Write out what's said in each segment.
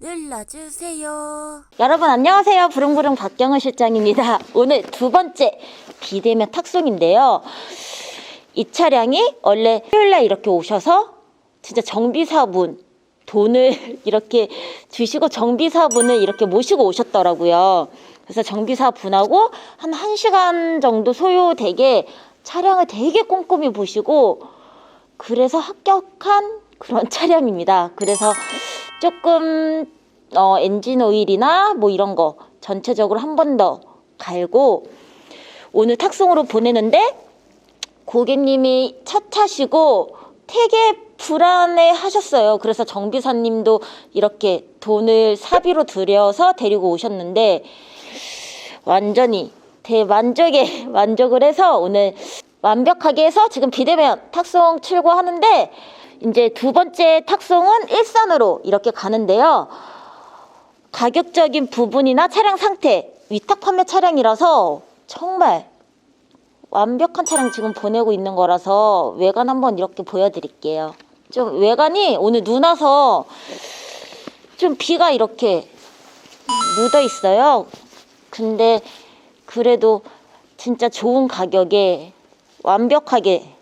눌러주세요. 여러분 안녕하세요. 부릉부릉 박경은 실장입니다. 오늘 두 번째 비대면 탁송인데요. 이 차량이 원래 토요일날 이렇게 오셔서 진짜 정비사분 돈을 이렇게 주시고 정비사분을 이렇게 모시고 오셨더라고요. 그래서 정비사분하고 한 1시간 정도 소요되게 차량을 되게 꼼꼼히 보시고 그래서 합격한 그런 차량입니다. 그래서 조금 어, 엔진 오일이나 뭐 이런 거 전체적으로 한 번 더 갈고 오늘 탁송으로 보내는데 고객님이 차 타시고 되게 불안해 하셨어요. 그래서 정비사님도 이렇게 돈을 사비로 들여서 데리고 오셨는데 완전히 대만족에 만족을 해서 오늘 완벽하게 해서 지금 비대면 탁송 출고하는데 이제 두 번째 탁송은 일산으로 이렇게 가는데요. 가격적인 부분이나 차량 상태 위탁 판매 차량이라서 정말 완벽한 차량 지금 보내고 있는 거라서 외관 한번 이렇게 보여드릴게요. 좀 외관이 오늘 눈 와서 좀 비가 이렇게 묻어 있어요. 근데 그래도 진짜 좋은 가격에 완벽하게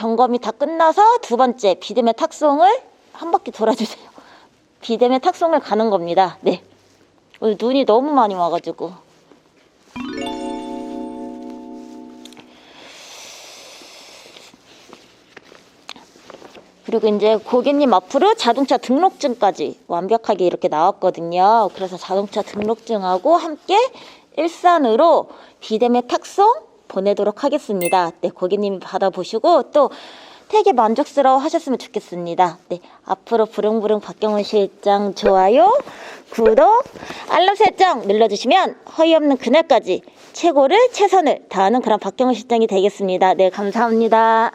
점검이 다 끝나서 두 번째 비대면 탁송을 한 바퀴 돌아주세요. 비대면 탁송을 가는 겁니다. 네. 오늘 눈이 너무 많이 와가지고. 그리고 이제 고객님 앞으로 자동차 등록증까지 완벽하게 이렇게 나왔거든요. 그래서 자동차 등록증하고 함께 일산으로 비대면 탁송 보내도록 하겠습니다. 네, 고객님이 받아보시고 또 되게 만족스러워 하셨으면 좋겠습니다. 네, 앞으로 부릉부릉 박경훈 실장 좋아요, 구독, 알람 설정 눌러주시면 허위 없는 그날까지 최고를 최선을 다하는 그런 박경훈 실장이 되겠습니다. 네, 감사합니다.